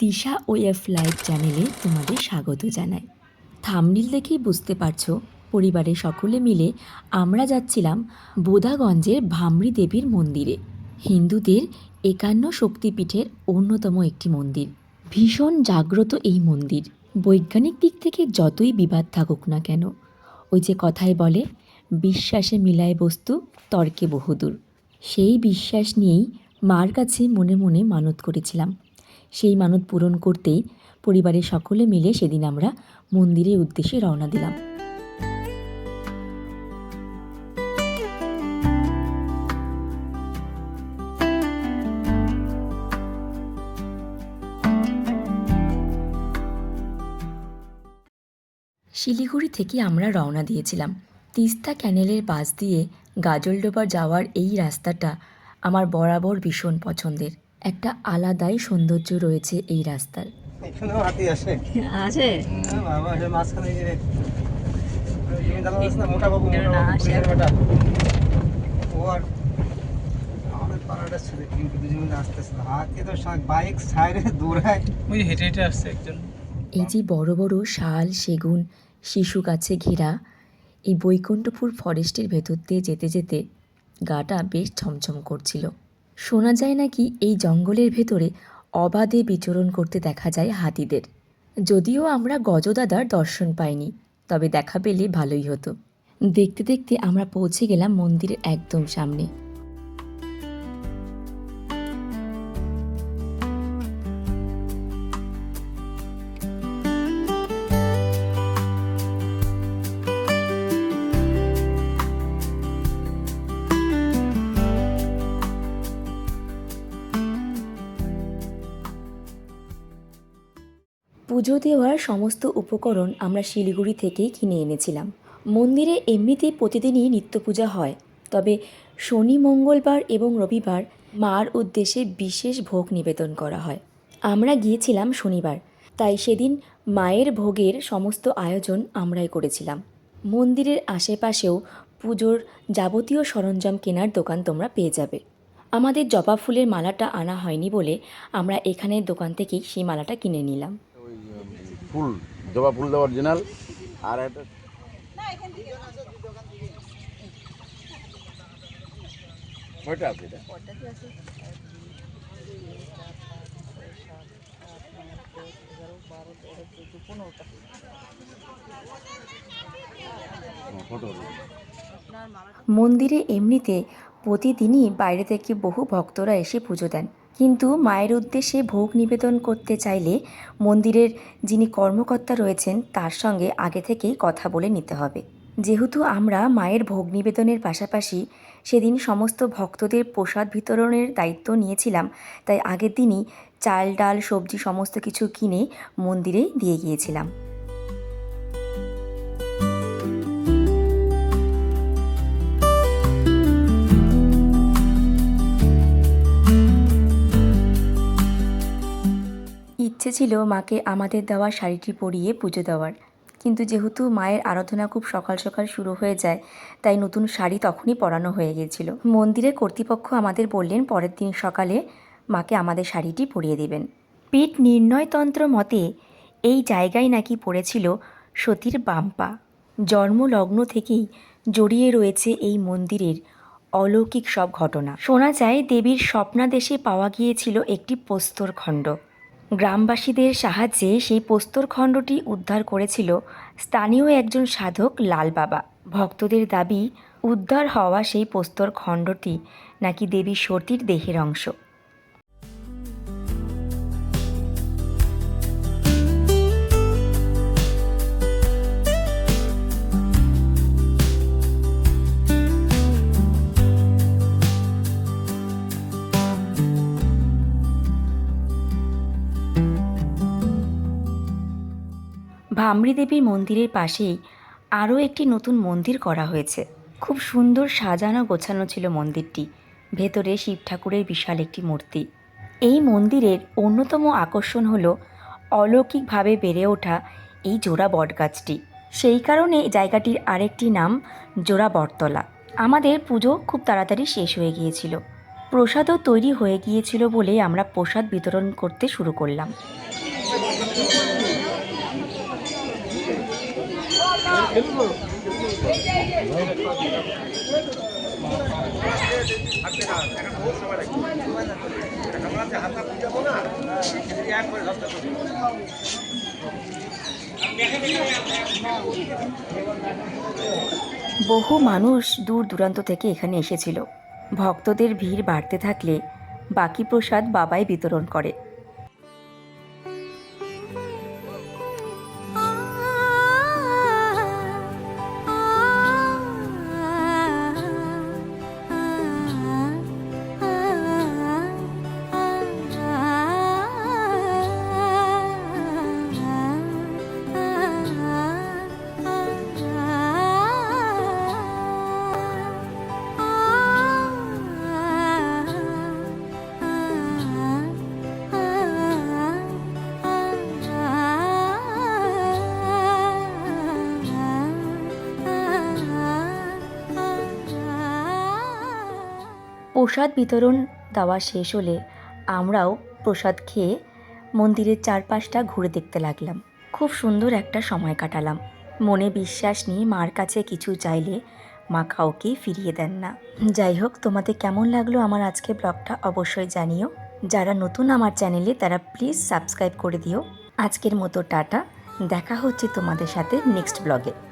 Tisha ওয়েফ live চ্যানেলে তোমাদের স্বাগত জানাই। থামনিল দেখেই বুঝতে পারছ, পরিবারের সকলে মিলে আমরা যাচ্ছিলাম বোধাগঞ্জের ভামরি দেবীর মন্দিরে। হিন্দুদের একান্ন শক্তিপীঠের অন্যতম একটি মন্দির। ভীষণ জাগ্রত এই মন্দির। বৈজ্ঞানিক দিক থেকে যতই বিবাদ থাকুক না কেন, ওই যে কথায় বলে, বিশ্বাসে মিলায় বস্তু, তর্কে বহুদূর। সেই বিশ্বাস নিয়েই মার কাছে মনে মনে মানত করেছিলাম। সেই মানত পূরণ করতেই পরিবারের সকলে মিলে সেদিন আমরা মন্দিরের উদ্দেশ্যে রওনা দিলাম। শিলিগুড়ি থেকে আমরা রওনা দিয়েছিলাম। তিস্তা ক্যানেলের পাশ দিয়ে গাজলডোবা যাওয়ার এই রাস্তাটা আমার বরাবর ভীষণ পছন্দের। একটা আলাদাই সৌন্দর্য রয়েছে এই রাস্তার। এখানেও হাতি আসে। আছে? বাবা সে মাঝখানে যে তুমি দাদা বলছ না মোটা বাবু মোটা না, বাবু সে- পুলিশের বেটা ও আর আমাদের পাড়াটা ছেলে কিন্তু দুজন মিলে আসতেছিল। হাতি তো বাইক সাইডে দৌড়ায়। ওই হেঁটে হেঁটে আসছে একজন। এই যে বড় বড় শাল সেগুন শিশু গাছে ঘেরা এই বৈকুণ্ঠপুর ফরেস্টের ভেতর দিয়ে যেতে যেতে গাটা বেশ ছমছম করছিল। শোনা যায় নাকি এই জঙ্গলের ভেতরে অবাধে বিচরণ করতে দেখা যায় হাতিদের। যদিও আমরা গজদাদার দর্শন পাইনি, তবে দেখা পেলে ভালোই হতো। দেখতে দেখতে আমরা পৌঁছে গেলাম মন্দিরের একদম সামনে। পুজো দেওয়ার সমস্ত উপকরণ আমরা শিলিগুড়ি থেকেই কিনে এনেছিলাম। মন্দিরে এমনিতেই প্রতিদিনই নিত্য পূজা হয়, তবে শনি, মঙ্গলবার এবং রবিবার মার উদ্দেশ্যে বিশেষ ভোগ নিবেদন করা হয়। আমরা গিয়েছিলাম শনিবার, তাই সেদিন মায়ের ভোগের সমস্ত আয়োজন আমরাই করেছিলাম। মন্দিরের আশেপাশেও পুজোর যাবতীয় সরঞ্জাম কেনার দোকান তোমরা পেয়ে যাবে। আমাদের জবা ফুলের মালাটা আনা হয়নি বলে আমরা এখানের দোকান থেকেই সেই মালাটা কিনে নিলাম। ফুল, জবা ফুল দেওয়া অরিজিনাল আর একটা মন্দিরে এমনিতে প্রতিদিনই বাইরে থেকে বহু ভক্তরা এসে পুজো দেন। কিন্তু মায়ের উদ্দেশ্যে ভোগ নিবেদন করতে চাইলে মন্দিরের যিনি কর্মকর্তা রয়েছেন, তার সঙ্গে আগে থেকেই কথা বলে নিতে হবে। যেহেতু আমরা মায়ের ভোগ নিবেদনের পাশাপাশি সেদিন সমস্ত ভক্তদের প্রসাদ বিতরণের দায়িত্ব নিয়েছিলাম, তাই আগের দিনই চাল, ডাল, সবজি সমস্ত কিছু কিনে মন্দিরে দিয়ে গিয়েছিলাম। ছিল মাকে আমাদের দেওয়া শাড়িটি পরিয়ে পুজো দেওয়ার। কিন্তু যেহেতু মায়ের আরাধনা খুব সকাল সকাল শুরু হয়ে যায়, তাই নতুন শাড়ি তখনই পরানো হয়ে গিয়েছিল মন্দিরের কর্তৃপক্ষ আমাদের বললেন, পরের দিন সকালে মাকে আমাদের শাড়িটি পরিয়ে দেবেন। পিঠ নির্ণয়তন্ত্র মতে, এই জায়গায় নাকি পড়েছিল সতীর বাম্পা জন্মলগ্ন থেকেই জড়িয়ে রয়েছে এই মন্দিরের অলৌকিক সব ঘটনা। শোনা যায়, দেবীর স্বপ্নাদেশে পাওয়া গিয়েছিল একটি প্রস্তর খণ্ড। গ্রামবাসীদের সাহায্যে সেই পোস্তর খণ্ডটি উদ্ধার করেছিল স্থানীয় একজন সাধক লাল বাবা। ভক্তদের দাবি, উদ্ধার হওয়া সেই পোস্তর খণ্ডটি নাকি দেবী সতীর দেহের অংশ। ভামরি দেবীর মন্দিরের পাশেই আরও একটি নতুন মন্দির করা হয়েছে। খুব সুন্দর সাজানো গোছানো ছিল মন্দিরটি। ভেতরে শিব ঠাকুরের বিশাল একটি মূর্তি। এই মন্দিরের অন্যতম আকর্ষণ হল অলৌকিকভাবে বেড়ে ওঠা এই জোড়া বটগাছটি। সেই কারণে জায়গাটির আরেকটি নাম জোড়া বটতলা। আমাদের পুজো খুব তাড়াতাড়ি শেষ হয়ে গিয়েছিল। প্রসাদও তৈরি হয়ে গিয়েছিল বলে আমরা প্রসাদ বিতরণ করতে শুরু করলাম। বহু মানুষ দূর দূরান্ত থেকে এখানে এসেছিল। ভক্তদের ভিড় বাড়তে থাকলে বাকি প্রসাদ বাবাই বিতরণ করে। প্রসাদ বিতরণ দেওয়া শেষ হলে আমরাও প্রসাদ খেয়ে মন্দিরের চারপাশটা ঘুরে দেখতে লাগলাম। খুব সুন্দর একটা সময় কাটালাম। মনে বিশ্বাস নিয়ে মার কাছে কিছু চাইলে মা কাউকেই ফিরিয়ে দেন না। যাই হোক, তোমাদের কেমন লাগল আমার আজকে ব্লগটা অবশ্যই জানিও। যারা নতুন আমার চ্যানেলে, তারা প্লিজ সাবস্ক্রাইব করে দিও। আজকের মতো টাটা। দেখা হচ্ছে তোমাদের সাথে নেক্সট ব্লগে।